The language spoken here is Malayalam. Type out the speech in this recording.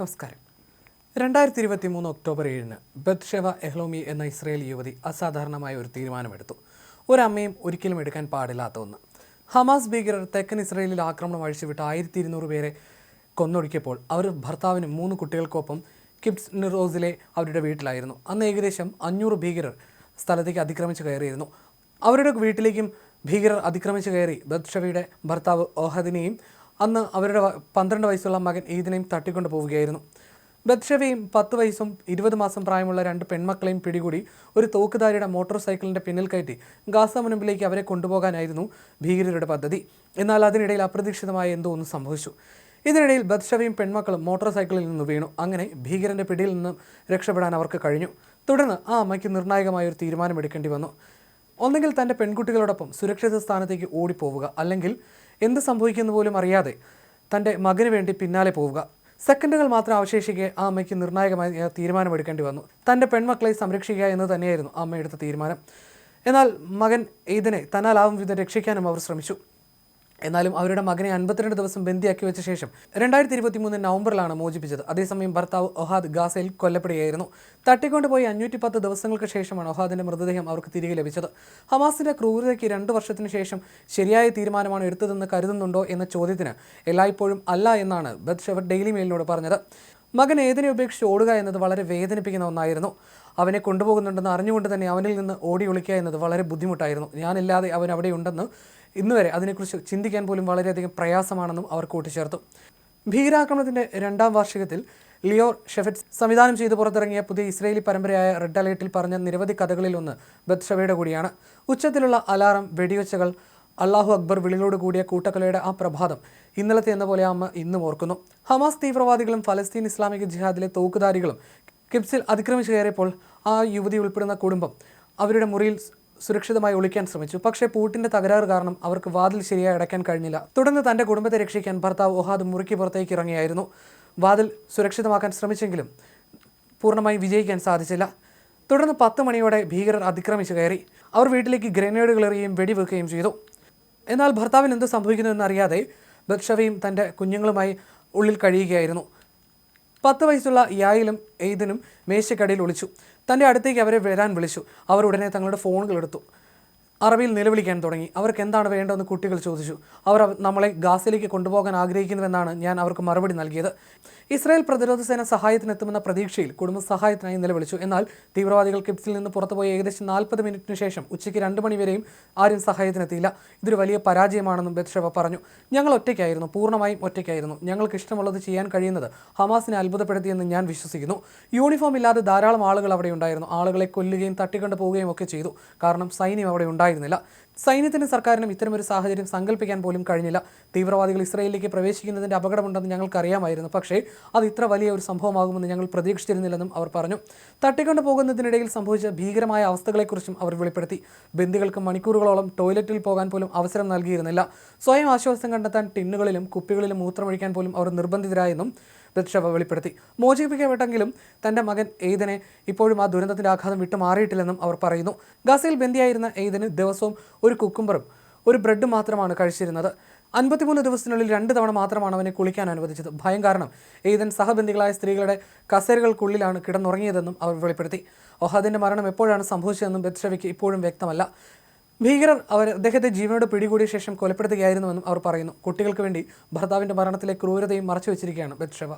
നമസ്കാരം. രണ്ടായിരത്തി ഇരുപത്തി മൂന്ന് ഒക്ടോബർ ഏഴിന് ബത്ഷെവ എഹ്ലോമി എന്ന ഇസ്രയേൽ യുവതി അസാധാരണമായ ഒരു തീരുമാനമെടുത്തു. ഒരമ്മയും ഒരിക്കലും എടുക്കാൻ പാടില്ലാത്ത ഒന്ന്. ഹമാസ് ഭീകരർ തെക്കൻ ഇസ്രയേലിൽ ആക്രമണം അഴിച്ചുവിട്ട് ആയിരത്തി ഇരുന്നൂറ് പേരെ കൊന്നൊടുക്കിയപ്പോൾ അവർ ഭർത്താവിനും മൂന്ന് കുട്ടികൾക്കൊപ്പം കിപ്സ് നിറോസിലെ അവരുടെ വീട്ടിലായിരുന്നു. അന്ന് ഏകദേശം അഞ്ഞൂറ് ഭീകരർ സ്ഥലത്തേക്ക് അതിക്രമിച്ച് കയറിയിരുന്നു. അവരുടെ വീട്ടിലേക്കും ഭീകരർ അതിക്രമിച്ച് കയറി. ബത്ഷവയുടെ ഭർത്താവ് ഓഹദിനെയും അന്ന് അവരുടെ പന്ത്രണ്ട് വയസ്സുള്ള മകൻ ഈദിനെയും തട്ടിക്കൊണ്ടു പോവുകയായിരുന്നു. ബദ്ഷവയും പത്ത് വയസ്സും ഇരുപത് മാസം പ്രായമുള്ള രണ്ട് പെൺമക്കളെയും പിടികൂടി ഒരു തോക്കുധാരിയുടെ മോട്ടോർ സൈക്കിളിന്റെ പിന്നിൽ കയറ്റി ഗാസ മുനമ്പിലേക്ക് അവരെ കൊണ്ടുപോകാനായിരുന്നു ഭീകരരുടെ പദ്ധതി. എന്നാൽ അതിനിടയിൽ അപ്രതീക്ഷിതമായ എന്തോ ഒന്ന് സംഭവിച്ചു. ഇതിനിടയിൽ ബദ്ഷവയും പെൺമക്കളും മോട്ടോർ സൈക്കിളിൽ നിന്ന് വീണു. അങ്ങനെ ഭീകരന്റെ പിടിയിൽ നിന്നും രക്ഷപ്പെടാൻ അവർക്ക് കഴിഞ്ഞു. തുടർന്ന് ആ അമ്മയ്ക്ക് നിർണായകമായ ഒരു തീരുമാനമെടുക്കേണ്ടി വന്നു. ഒന്നെങ്കിൽ തന്റെ പെൺകുട്ടികളോടൊപ്പം സുരക്ഷിത സ്ഥാനത്തേക്ക് ഓടിപ്പോവുക അല്ലെങ്കിൽ എന്ത് സംഭവിക്കുന്നു പോലും അറിയാതെ തന്റെ മകന് വേണ്ടി പിന്നാലെ പോവുക. സെക്കൻഡുകൾ മാത്രം അവശേഷിക്കെ ആ അമ്മയ്ക്ക് നിർണായകമായ തീരുമാനമെടുക്കേണ്ടി വന്നു. തന്റെ പെൺമക്കളെ സംരക്ഷിക്കുക എന്ന് തന്നെയായിരുന്നു അമ്മ എടുത്ത തീരുമാനം. എന്നാൽ മകൻ ഇതിനെ തന്നാലാവും വിധം രക്ഷിക്കാനും അവർ ശ്രമിച്ചു. എന്നാലും അവരുടെ മകനെ അൻപത്തിരണ്ട് ദിവസം ബന്ദിയാക്കി വെച്ച ശേഷം രണ്ടായിരത്തി ഇരുപത്തി മൂന്ന് നവംബറിലാണ് മോചിപ്പിച്ചത്. അതേസമയം ഭർത്താവ് ഒഹാദ് ഗാസയിൽ കൊല്ലപ്പെടുകയായിരുന്നു. തട്ടിക്കൊണ്ടുപോയി അഞ്ഞൂറ്റി പത്ത് ദിവസങ്ങൾക്ക് ശേഷമാണ് ഒഹാദിന്റെ മൃതദേഹം അവർക്ക് തിരികെ ലഭിച്ചത്. ഹമാസിന്റെ ക്രൂരതയ്ക്ക് രണ്ട് വർഷത്തിന് ശേഷം ശരിയായ തീരുമാനമാണ് എടുത്തതെന്ന് കരുതുന്നുണ്ടോ എന്ന ചോദ്യത്തിന് എല്ലായ്പ്പോഴും അല്ല എന്നാണ് ബദ് ഡെയിലി മെയിലിനോട് പറഞ്ഞത്. മകൻ ഏതിനെ ഉപേക്ഷിച്ച് ഓടുക എന്നത് വളരെ വേദനിപ്പിക്കുന്ന ഒന്നായിരുന്നു. അവനെ കൊണ്ടുപോകുന്നുണ്ടെന്ന് അറിഞ്ഞുകൊണ്ട് തന്നെ അവനിൽ നിന്ന് ഓടി ഒളിക്കുക എന്നത് വളരെ ബുദ്ധിമുട്ടായിരുന്നു. ഞാനില്ലാതെ അവൻ അവിടെ ഉണ്ടെന്ന് ഇന്നുവരെ അതിനെക്കുറിച്ച് ചിന്തിക്കാൻ പോലും വളരെയധികം പ്രയാസമാണെന്നും അവർ കൂട്ടിച്ചേർത്തു. ഭീകരാക്രമണത്തിന്റെ രണ്ടാം വാർഷികത്തിൽ ലിയോർ ഷെഫറ്റ് സംവിധാനം ചെയ്ത് പുറത്തിറങ്ങിയ പുതിയ ഇസ്രയേലി പരമ്പരയായ റെഡ് അലേർട്ടിൽ പറഞ്ഞ നിരവധി കഥകളിൽ ഒന്ന് ബത്ഷവയുടെ കൂടിയാണ്. ഉച്ചത്തിലുള്ള അലാറം വെടിവെച്ചകൾ അള്ളാഹു അക്ബർ വിളികളോട് കൂടിയ കൂട്ടക്കൊലയുടെ ആ പ്രഭാതം ഇന്നലത്തെ എന്ന പോലെ അമ്മ ഇന്നും ഓർക്കുന്നു. ഹമാസ് തീവ്രവാദികളും ഫലസ്തീൻ ഇസ്ലാമിക ജിഹാദിലെ തോക്കുധാരികളും കിപ്സിൽ അതിക്രമിച്ചു കയറിയപ്പോൾ ആ യുവതി ഉൾപ്പെടുന്ന കുടുംബം അവരുടെ മുറിയിൽ സുരക്ഷിതമായി ഒളിക്കാൻ ശ്രമിച്ചു. പക്ഷേ പൂട്ടിന്റെ തകരാറ് കാരണം അവർക്ക് വാതിൽ ശരിയായി അടയ്ക്കാൻ കഴിഞ്ഞില്ല. തുടർന്ന് തന്റെ കുടുംബത്തെ രക്ഷിക്കാൻ ഭർത്താവ് ഒഹാദ് മുറിക്ക് പുറത്തേക്ക് ഇറങ്ങിയായിരുന്നു. വാതിൽ സുരക്ഷിതമാക്കാൻ ശ്രമിച്ചെങ്കിലും പൂർണമായി വിജയിക്കാൻ സാധിച്ചില്ല. തുടർന്ന് പത്ത് മണിയോടെ ഭീകരർ അതിക്രമിച്ചു കയറി. അവർ വീട്ടിലേക്ക് ഗ്രനേഡുകൾ എറിയുകയും വെടിവെക്കുകയും ചെയ്തു. എന്നാൽ ഭർത്താവിന് എന്ത് സംഭവിക്കുന്നുവെന്ന് അറിയാതെ ബത്ഷവയും തന്റെ കുഞ്ഞുങ്ങളുമായി ഉള്ളിൽ കഴിയുകയായിരുന്നു. പത്ത് വയസ്സുള്ള യായിലും എയ്ദിനും മേശക്കടയിൽ ഒളിച്ചു. തന്റെ അടുത്തേക്ക് അവരെ വരാൻ വിളിച്ചു. അവർ ഉടനെ തങ്ങളുടെ ഫോണുകൾ എടുത്തു അറബിയിൽ നിലവിളിക്കാൻ തുടങ്ങി. അവർക്ക് എന്താണ് വേണ്ടതെന്ന് കുട്ടികൾ ചോദിച്ചു. അവർ നമ്മളെ ഗാസയിലേക്ക് കൊണ്ടുപോകാൻ ആഗ്രഹിക്കുന്നുവെന്നാണ് ഞാൻ അവർക്ക് മറുപടി നൽകിയത്. ഇസ്രായേൽ പ്രതിരോധ സേന സഹായത്തിനെത്തുമെന്ന പ്രതീക്ഷയിൽ കുടുംബ സഹായത്തിനായി നിലവിളിച്ചു. എന്നാൽ തീവ്രവാദികൾ കിപ്സിൽ നിന്ന് പുറത്തുപോയ ഏകദേശം നാൽപ്പത് മിനിറ്റിന് ശേഷം ഉച്ചയ്ക്ക് രണ്ട് മണിവരെയും ആരും സഹായത്തിനെത്തിയില്ല. ഇതൊരു വലിയ പരാജയമാണെന്നും ബത്ഷവ പറഞ്ഞു. ഞങ്ങൾ ഒറ്റയ്ക്കായിരുന്നു. പൂർണമായും ഒറ്റയ്ക്കായിരുന്നു. ഞങ്ങൾക്ക് ഇഷ്ടമുള്ളത് ചെയ്യാൻ കഴിയുന്നത് ഹമാസിനെ അത്ഭുതപ്പെടുത്തിയെന്ന് ഞാൻ വിശ്വസിക്കുന്നു. യൂണിഫോം ഇല്ലാതെ ധാരാളം ആളുകൾ അവിടെ ഉണ്ടായിരുന്നു. ആളുകളെ കൊല്ലുകയും തട്ടിക്കൊണ്ടു പോവുകയും ഒക്കെ ചെയ്തു. കാരണം സൈന്യം അവിടെ ഉണ്ടായിരുന്നില്ല. സൈന്യത്തിനും സർക്കാരിനും ഇത്തരമൊരു സാഹചര്യം സങ്കല്പിക്കാൻ പോലും കഴിഞ്ഞില്ല. തീവ്രവാദികൾ ഇസ്രയേലിലേക്ക് പ്രവേശിക്കുന്നതിന്റെ അപകടമുണ്ടെന്ന് ഞങ്ങൾക്കറിയാമായിരുന്നു. പക്ഷേ അത് ഇത്ര വലിയ ഒരു സംഭവമാകുമെന്ന് ഞങ്ങൾ പ്രതീക്ഷിച്ചിരുന്നില്ലെന്നും അവർ പറഞ്ഞു. തട്ടിക്കൊണ്ടു പോകുന്നതിനിടയിൽ സംഭവിച്ച ഭീകരമായ അവസ്ഥകളെക്കുറിച്ചും അവർ വെളിപ്പെടുത്തി. ബന്ദികൾക്ക് മണിക്കൂറുകളോളം ടോയ്ലറ്റിൽ പോകാൻ പോലും അവസരം നൽകിയിരുന്നില്ല. സ്വയം ആശ്വാസം കണ്ടെത്താൻ ടിന്നുകളിലും കുപ്പികളിലും മൂത്രമൊഴിക്കാൻ പോലും അവർ നിർബന്ധിതരായെന്നും ബത്ഷവ വെളിപ്പെടുത്തി. മോചിപ്പിക്കപ്പെട്ടെങ്കിലും തന്റെ മകൻ എയ്ദനെ ഇപ്പോഴും ആ ദുരന്തത്തിന്റെ ആഘാതം വിട്ടുമാറിയിട്ടില്ലെന്നും അവർ പറയുന്നു. ഗാസയിൽ ബന്ദിയായിരുന്ന എയ്ദന് ദിവസവും ഒരു കുക്കുംബറും ഒരു ബ്രെഡും മാത്രമാണ് കഴിച്ചിരുന്നത്. അൻപത്തിമൂന്ന് ദിവസത്തിനുള്ളിൽ രണ്ട് തവണ മാത്രമാണ് അവനെ കുളിക്കാൻ അനുവദിച്ചത്. ഭയം കാരണം ഏതൻ സഹബന്ധികളായ സ്ത്രീകളുടെ കസേരകൾക്കുള്ളിലാണ് കിടന്നുറങ്ങിയതെന്നും അവർ വെളിപ്പെടുത്തി. ഒഹാദിന്റെ മരണം എപ്പോഴാണ് സംഭവിച്ചതെന്നും ബത്ഷവിക്ക് ഇപ്പോഴും വ്യക്തമല്ല. ഭീകരർ അവർ അദ്ദേഹത്തെ ജീവനോട് പിടികൂടിയ ശേഷം കൊലപ്പെടുത്തുകയായിരുന്നുവെന്നും അവർ പറയുന്നു. കുട്ടികൾക്ക് വേണ്ടി ഭർത്താവിന്റെ മരണത്തിലെ ക്രൂരതയും മറച്ചു വെച്ചിരിക്കുകയാണ് ബത്ഷവ